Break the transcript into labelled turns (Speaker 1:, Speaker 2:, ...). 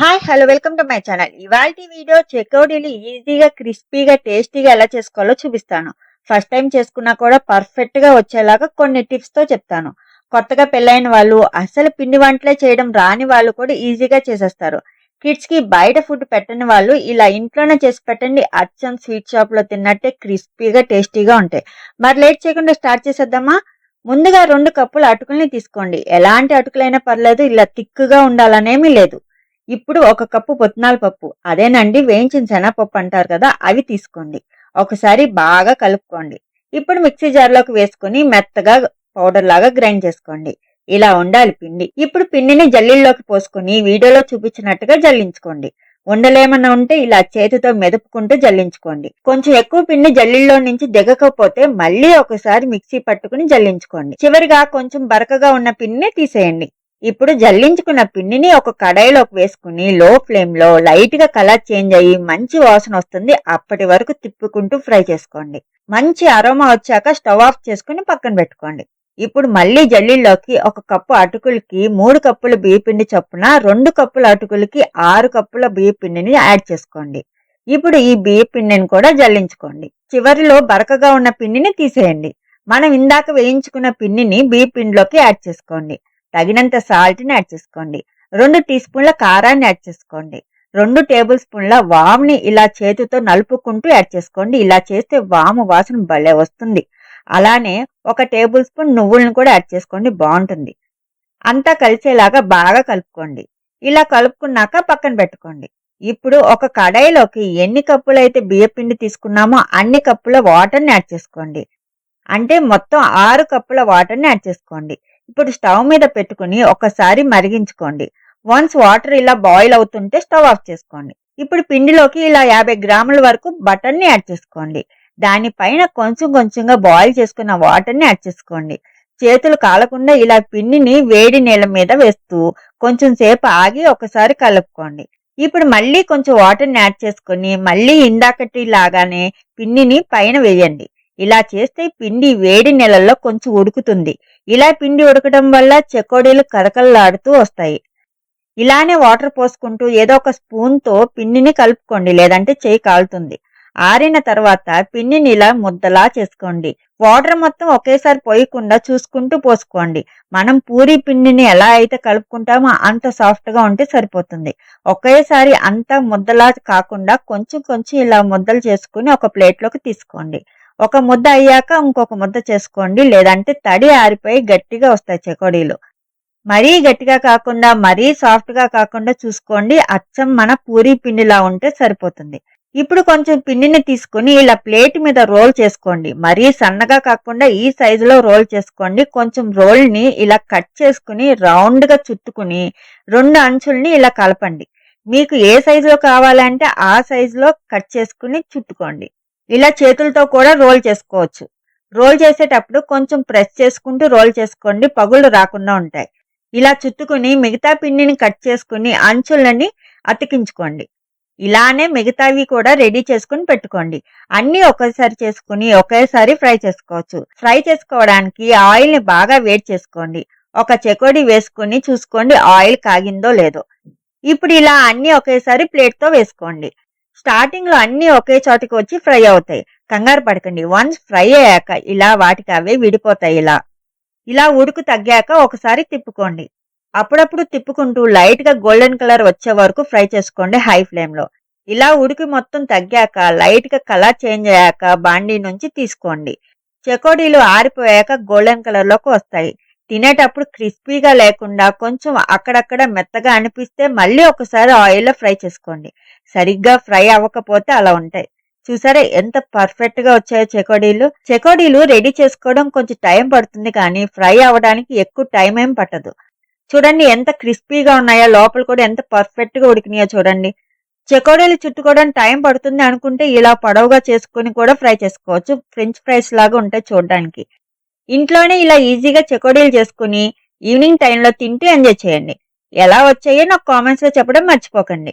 Speaker 1: Hi hello welcome to my channel ఇవాళ video చెకోడీలు ఈజీగా క్రిస్పీగా టేస్టీగా ఎలా చేసుకోవాలో చూపిస్తాను. ఫస్ట్ టైం చేసుకున్నా కూడా పర్ఫెక్ట్గా వచ్చేలాగా కొన్ని టిప్స్తో చెప్తాను. కొత్తగా పెళ్ళైన వాళ్ళు అసలు పిండి వంటలే చేయడం రాని వాళ్ళు కూడా ఈజీగా చేసేస్తారు. కిడ్స్కి బయట ఫుడ్ పెట్టని వాళ్ళు ఇలా ఇంట్లోనే చేసి పెట్టండి. అచ్చం స్వీట్ షాప్లో తిన్నట్టే క్రిస్పీగా టేస్టీగా ఉంటాయి. మరి లేట్ చేయకుండా స్టార్ట్ చేసేద్దామా? ముందుగా రెండు కప్పులు అటుకుల్ని తీసుకోండి. ఎలాంటి అటుకులైనా పర్లేదు ఇలా తిక్కుగా ఉండాలనేమీ లేదు. ఇప్పుడు ఒక కప్పు పుట్నాల పప్పు. అదేనండి వేయించిన శనగపప్పు అంటారు కదా అవి తీసుకోండి. ఒకసారి బాగా కలుపుకోండి. ఇప్పుడు మిక్సీ జార్లోకి వేసుకుని మెత్తగా పౌడర్ లాగా గ్రైండ్ చేసుకోండి. ఇలా ఉండాలి పిండి. ఇప్పుడు పిండిని జల్లీల్లోకి పోసుకుని వీడియోలో చూపించినట్టుగా జల్లించుకోండి. ఉండలేమన్నా ఉంటే ఇలా చేతితో మెదుపుకుంటూ జల్లించుకోండి. కొంచెం ఎక్కువ పిండి జల్లిల్లో నుంచి దిగకపోతే మళ్ళీ ఒకసారి మిక్సీ పట్టుకుని జల్లించుకోండి. చివరిగా కొంచెం బరకగా ఉన్న పిండిని తీసేయండి. ఇప్పుడు జల్లించుకున్న పిండిని ఒక కడాయిలోకి వేసుకుని లో ఫ్లేమ్లో లైట్గా కలర్ చేంజ్ అయ్యి మంచి వాసన వస్తుంది. అప్పటి వరకు తిప్పుకుంటూ ఫ్రై చేసుకోండి. మంచి అరోమా వచ్చాక స్టవ్ ఆఫ్ చేసుకుని పక్కన పెట్టుకోండి. ఇప్పుడు మళ్ళీ జల్లీల్లోకి ఒక కప్పు అటుకులకి మూడు కప్పుల బియ్యపిండి చొప్పున రెండు కప్పుల అటుకులకి ఆరు కప్పుల బియ్యపిండిని యాడ్ చేసుకోండి. ఇప్పుడు ఈ బియ్యపిండిని కూడా జల్లించుకోండి. చివరిలో బరకగా ఉన్న పిండిని తీసేయండి. మనం ఇందాక వేయించుకున్న పిండిని బియ్యపిండిలోకి యాడ్ చేసుకోండి. తగినంత సాల్ట్ని యాడ్ చేసుకోండి. రెండు టీ స్పూన్ల కారాన్ని యాడ్ చేసుకోండి. రెండు టేబుల్ స్పూన్ల వామ్ని ఇలా చేతితో నలుపుకుంటూ యాడ్ చేసుకోండి. ఇలా చేస్తే వాము వాసన భలే వస్తుంది. అలానే ఒక టేబుల్ స్పూన్ నువ్వులను కూడా యాడ్ చేసుకోండి. బాగుంటుంది. అంతా కలిసేలాగా బాగా కలుపుకోండి. ఇలా కలుపుకున్నాక పక్కన పెట్టుకోండి. ఇప్పుడు ఒక కడాయిలోకి ఎన్ని కప్పులైతే బియ్యపిండి తీసుకున్నామో అన్ని కప్పుల వాటర్ని యాడ్ చేసుకోండి. అంటే మొత్తం ఆరు కప్పుల వాటర్ని యాడ్ చేసుకోండి. ఇప్పుడు స్టవ్ మీద పెట్టుకుని ఒకసారి మరిగించుకోండి. వన్స్ వాటర్ ఇలా బాయిల్ అవుతుంటే స్టవ్ ఆఫ్ చేసుకోండి. ఇప్పుడు పిండిలోకి ఇలా యాభై గ్రాముల వరకు బటర్ని యాడ్ చేసుకోండి. దానిపైన కొంచెం కొంచెంగా బాయిల్ చేసుకున్న వాటర్ని యాడ్ చేసుకోండి. చేతులు కాలకుండా ఇలా పిండిని వేడి నీళ్ళ మీద వేస్తూ కొంచెం సేపు ఆగి ఒకసారి కలుపుకోండి. ఇప్పుడు మళ్ళీ కొంచెం వాటర్ని యాడ్ చేసుకుని మళ్ళీ ఇందాకటి లాగానే పిండిని పైన వేయండి. ఇలా చేస్తే పిండి వేడి నెలల్లో కొంచెం ఉడుకుతుంది. ఇలా పిండి ఉడకడం వల్ల చెకోడీలు కరకల్లాడుతూ వస్తాయి. ఇలానే వాటర్ పోసుకుంటూ ఏదో ఒక స్పూన్తో పిండిని కలుపుకోండి లేదంటే చేయి కాలుతుంది. ఆరిన తర్వాత పిండిని ఇలా ముద్దలా చేసుకోండి. వాటర్ మొత్తం ఒకేసారి పోయకుండా చూసుకుంటూ పోసుకోండి. మనం పూరి పిండిని ఎలా అయితే కలుపుకుంటామో అంత సాఫ్ట్గా ఉంటే సరిపోతుంది. ఒకేసారి అంత ముద్దలా కాకుండా కొంచెం కొంచెం ఇలా ముద్దలు చేసుకుని ఒక ప్లేట్లోకి తీసుకోండి. ఒక ముద్ద అయ్యాక ఇంకొక ముద్ద చేసుకోండి లేదంటే తడి ఆరిపోయి గట్టిగా వస్తాయి చెకోడీలు. మరీ గట్టిగా కాకుండా మరీ సాఫ్ట్గా కాకుండా చూసుకోండి అచ్చం మన పూరీ పిండిలా ఉంటే సరిపోతుంది. ఇప్పుడు కొంచెం పిండిని తీసుకుని ఇలా ప్లేట్ మీద రోల్ చేసుకోండి. మరీ సన్నగా కాకుండా ఈ సైజులో రోల్ చేసుకోండి. కొంచెం రోల్ని ఇలా కట్ చేసుకుని రౌండ్గా చుట్టుకుని రెండు అంచుల్ని ఇలా కలపండి. మీకు ఏ సైజులో కావాలంటే ఆ సైజులో కట్ చేసుకుని చుట్టుకోండి. ఇలా చేతులతో కూడా రోల్ చేసుకోవచ్చు. రోల్ చేసేటప్పుడు కొంచెం ప్రెస్ చేసుకుంటూ రోల్ చేసుకోండి. పగుళ్ళు రాకుండా ఉంటాయి. ఇలా చుట్టుకుని మిగతా పిండిని కట్ చేసుకుని అంచులని అతికించుకోండి. ఇలానే మిగతావి కూడా రెడీ చేసుకుని పెట్టుకోండి. అన్నీ ఒకేసారి చేసుకుని ఒకేసారి ఫ్రై చేసుకోవచ్చు. ఫ్రై చేసుకోవడానికి ఆయిల్ని బాగా వేడి చేసుకోండి. ఒక చెకోడి వేసుకుని చూసుకోండి ఆయిల్ కాగిందో లేదో. ఇప్పుడు ఇలా అన్నీ ఒకేసారి ప్లేట్తో వేసుకోండి. స్టార్టింగ్లో అన్ని ఒకే చోటికి వచ్చి ఫ్రై అవుతాయి. కంగారు పడకండి. వన్స్ ఫ్రై అయ్యాక ఇలా వాటికి అవే విడిపోతాయి ఇలా. ఇలా ఉడుకు తగ్గాక ఒకసారి తిప్పుకోండి. అప్పుడప్పుడు తిప్పుకుంటూ లైట్గా గోల్డెన్ కలర్ వచ్చే వరకు ఫ్రై చేసుకోండి హై ఫ్లేమ్లో ఇలా ఉడికి మొత్తం తగ్గాక లైట్గా కలర్ చేంజ్ అయ్యాక బాండీ నుంచి తీసుకోండి. చెకోడీలు ఆరిపోయాక గోల్డెన్ కలర్లోకి వస్తాయి. తినేటప్పుడు క్రిస్పీగా లేకుండా కొంచెం అక్కడక్కడ మెత్తగా అనిపిస్తే మళ్ళీ ఒకసారి ఆయిల్లో ఫ్రై చేసుకోండి. సరిగ్గా ఫ్రై అవ్వకపోతే అలా ఉంటాయి. చూసారా ఎంత పర్ఫెక్ట్గా వచ్చాయో చెకోడీలు. చెకోడీలు రెడీ చేసుకోవడం కొంచెం టైం పడుతుంది కానీ ఫ్రై అవ్వడానికి ఎక్కువ టైం ఏం పట్టదు. చూడండి ఎంత క్రిస్పీగా ఉన్నాయో లోపల కూడా ఎంత పర్ఫెక్ట్గా ఉడికినాయో చూడండి. చెకోడీలు చుట్టుకోవడానికి టైం పడుతుంది అనుకుంటే ఇలా పొడవుగా చేసుకుని కూడా ఫ్రై చేసుకోవచ్చు. ఫ్రెంచ్ ఫ్రైస్ లాగా ఉంటాయి చూడడానికి. ఇంట్లోనే ఇలా ఈజీగా చెకోడీలు చేసుకుని ఈవినింగ్ టైంలో తింటూ ఎంజాయ్ చేయండి. ఎలా వచ్చాయో నాకు కామెంట్స్లో చెప్పడం మర్చిపోకండి.